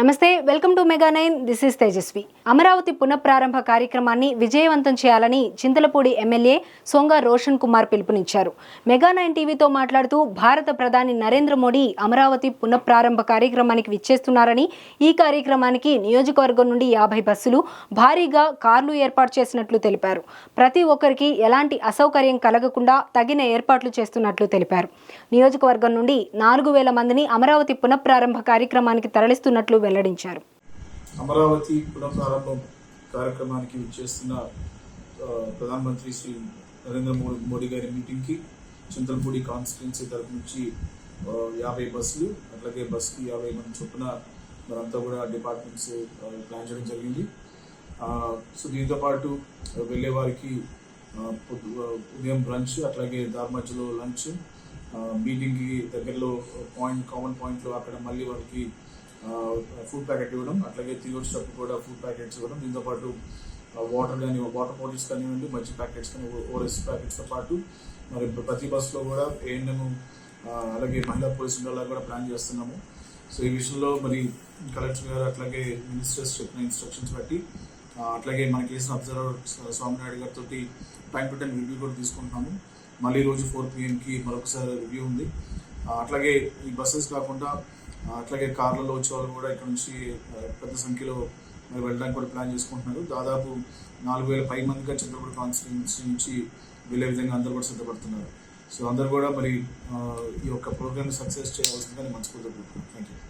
నమస్తే welcome to mega nine. This is Tejaswi. Amaravati పునఃప్రారంభ కార్యక్రమాన్ని విజయవంతం చేయాలని చింతలపూడి ఎమ్మెల్యే సోంగా రోషన్ కుమార్ పిలుపునిచ్చారు. మెగా నైన్ టీవీతో మాట్లాడుతూ భారత ప్రధాని నరేంద్ర మోడీ అమరావతి పునఃప్రారంభ కార్యక్రమానికి విచ్చేస్తున్నారని ఈ కార్యక్రమానికి నియోజకవర్గం నుండి యాభై బస్సులు భారీగా కార్లు ఏర్పాటు చేసినట్లు తెలిపారు. ప్రతి ఒక్కరికి ఎలాంటి అసౌకర్యం కలగకుండా తగిన ఏర్పాట్లు చేస్తున్నట్లు తెలిపారు. నియోజకవర్గం నుండి నాలుగు వేల మందిని అమరావతి పునఃప్రారంభ కార్యక్రమానికి తరలిస్తున్నట్లు వెల్లడించారు. అమరావతి పునఃప్రారంభం కార్యక్రమానికి విచ్చేస్తున్న ప్రధానమంత్రి శ్రీ నరేంద్ర మోడీ మోడీ గారి మీటింగ్కి చింతలపూడి కాన్స్టిట్యున్సీ తరపు నుంచి యాభై బస్సులు అట్లాగే బస్కి యాభై మంది చొప్పున మనంతా కూడా డిపార్ట్మెంట్స్ ప్లాన్ చేయడం జరిగింది. సో దీంతో పాటు వెళ్ళే వారికి ఉదయం లంచ్ అట్లాగే దారి మధ్యలో లంచ్ మీటింగ్కి దగ్గరలో పాయింట్ కామన్ పాయింట్లో అక్కడ మళ్ళీ వారికి ఫుడ్ ప్యాకెట్ ఇవ్వడం అట్లాగే తిరిగి వచ్చేటప్పుడు కూడా ఫుడ్ ప్యాకెట్స్ ఇవ్వడం. దీంతో పాటు వాటర్ కానీ వాటర్ బాటిల్స్ కానివ్వండి మంచి ప్యాకెట్స్ కానీ ఓఎస్ ప్యాకెట్స్తో పాటు మరి ప్రతి బస్సులో కూడా ఏఎన్ఎం అలాగే మహిళా పోలీసు ఉండేలా కూడా ప్లాన్ చేస్తున్నాము. సో ఈ విషయంలో మరి కలెక్టర్ గారు అట్లాగే మినిస్టర్స్ చెప్పిన ఇన్స్ట్రక్షన్స్ బట్టి అట్లాగే మనకి వేసిన అబ్జర్వర్ స్వామినాయుడు గారితో టైం టు టైం రివ్యూ కూడా తీసుకుంటున్నాము. మళ్ళీ రోజు ఫోర్ పిఎంకి మరొకసారి రివ్యూ ఉంది. అట్లాగే ఈ బస్సెస్ కాకుండా అట్లాగే కార్లలో వచ్చే వాళ్ళు కూడా ఇక్కడ నుంచి పెద్ద సంఖ్యలో మరి వెళ్ళడానికి కూడా ప్లాన్ చేసుకుంటున్నారు. దాదాపు నాలుగు వేల పై మందిగా చంద్రపూడి కాన్స్టిట్యూన్సీ నుంచి వెళ్ళే విధంగా అందరూ కూడా సిద్ధపడుతున్నారు. సో అందరూ కూడా మరి ఈ యొక్క ప్రోగ్రామ్ సక్సెస్ చేయవలసిందని నేను మనస్ఫూర్తిగా కోరుకుంటున్నాను. Thank you